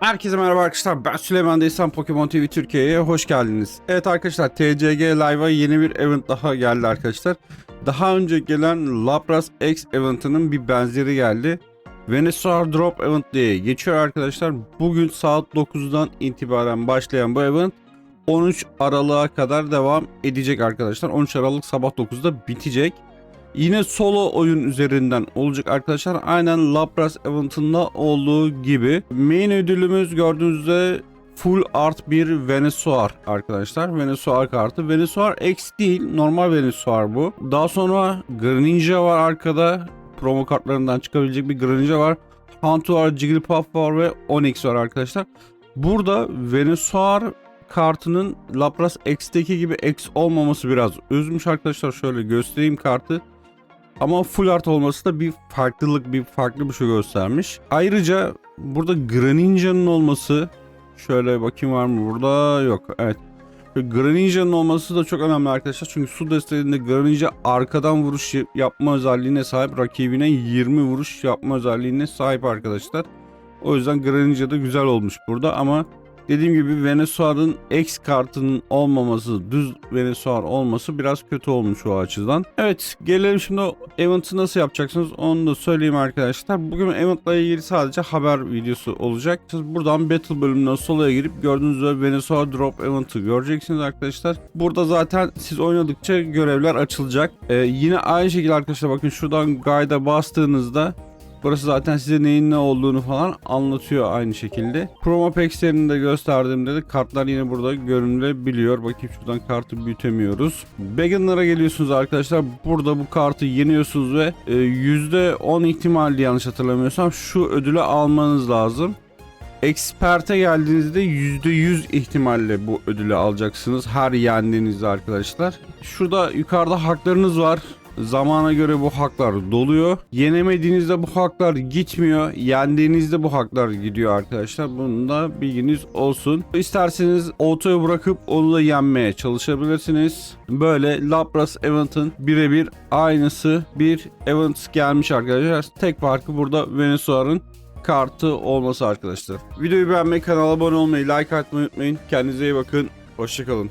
Herkese merhaba arkadaşlar ben Süleyman Deysan Pokemon TV Türkiye'ye hoş geldiniz. Evet arkadaşlar TCG Live'a yeni bir event daha geldi arkadaşlar. Daha önce gelen Lapras X eventinin bir benzeri geldi. Venusaur Drop Event diye geçiyor arkadaşlar. Bugün saat 9'dan itibaren başlayan bu event 13 Aralık'a kadar devam edecek arkadaşlar. 13 Aralık sabah 9'da bitecek. Yine solo oyun üzerinden olacak arkadaşlar. Aynen Lapras Event'ında olduğu gibi. Main ödülümüz gördüğünüz üzere Full Art bir Venusaur arkadaşlar. Venusaur kartı. Venusaur X değil. Normal Venusaur bu. Daha sonra Greninja var arkada. Promo kartlarından çıkabilecek bir Greninja var. Haunter var, Jigglypuff var ve Onix var arkadaşlar. Burada Venusaur kartının Lapras X'teki gibi X olmaması biraz üzmüş arkadaşlar. Şöyle göstereyim kartı. Ama full art olması da bir farklılık, bir farklı bir şey göstermiş. Ayrıca burada Greninja'nın olması şöyle bakayım var mı burada? Yok. Evet. Greninja'nın olması da çok önemli arkadaşlar. Çünkü su desteğinde Greninja arkadan vuruş yapma özelliğine sahip. Rakibine 20 vuruş yapma özelliğine sahip arkadaşlar. O yüzden Greninja da güzel olmuş burada ama Dediğim gibi Venusaur'un X kartının olmaması, düz Venusaur olması biraz kötü olmuş o açıdan. Evet gelelim şimdi event'ı nasıl yapacaksınız onu da söyleyeyim arkadaşlar. Bugün event'la ilgili sadece haber videosu olacak. Siz buradan Battle bölümünden solaya girip gördüğünüz üzere Venusaur Drop Event'ı göreceksiniz arkadaşlar. Burada zaten siz oynadıkça görevler açılacak. Ee, yine aynı şekilde arkadaşlar bakın şuradan guide'a bastığınızda Burası zaten size neyin ne olduğunu falan anlatıyor aynı şekilde. Promo Packs'lerini de gösterdiğimde de kartlar yine burada görünülebiliyor. Bakayım şuradan kartı büyütemiyoruz. Beginner'a geliyorsunuz arkadaşlar. Burada bu kartı yeniyorsunuz ve e, %10 ihtimalle yanlış hatırlamıyorsam şu ödülü almanız lazım. Expert'e geldiğinizde %100 ihtimalle bu ödülü alacaksınız her yendiğinizde arkadaşlar. Şurada yukarıda haklarınız var. Zamana göre bu haklar doluyor. Yenemediğinizde bu haklar gitmiyor. Yendiğinizde bu haklar gidiyor arkadaşlar. Bunun da bilginiz olsun. İsterseniz otoyu bırakıp onu da yenmeye çalışabilirsiniz. Böyle Lapras Event'ın birebir aynısı bir event gelmiş arkadaşlar. Tek farkı burada Venusaur'un kartı olması arkadaşlar. Videoyu beğenmeyi, kanala abone olmayı, like atmayı unutmayın. Kendinize iyi bakın. Hoşçakalın.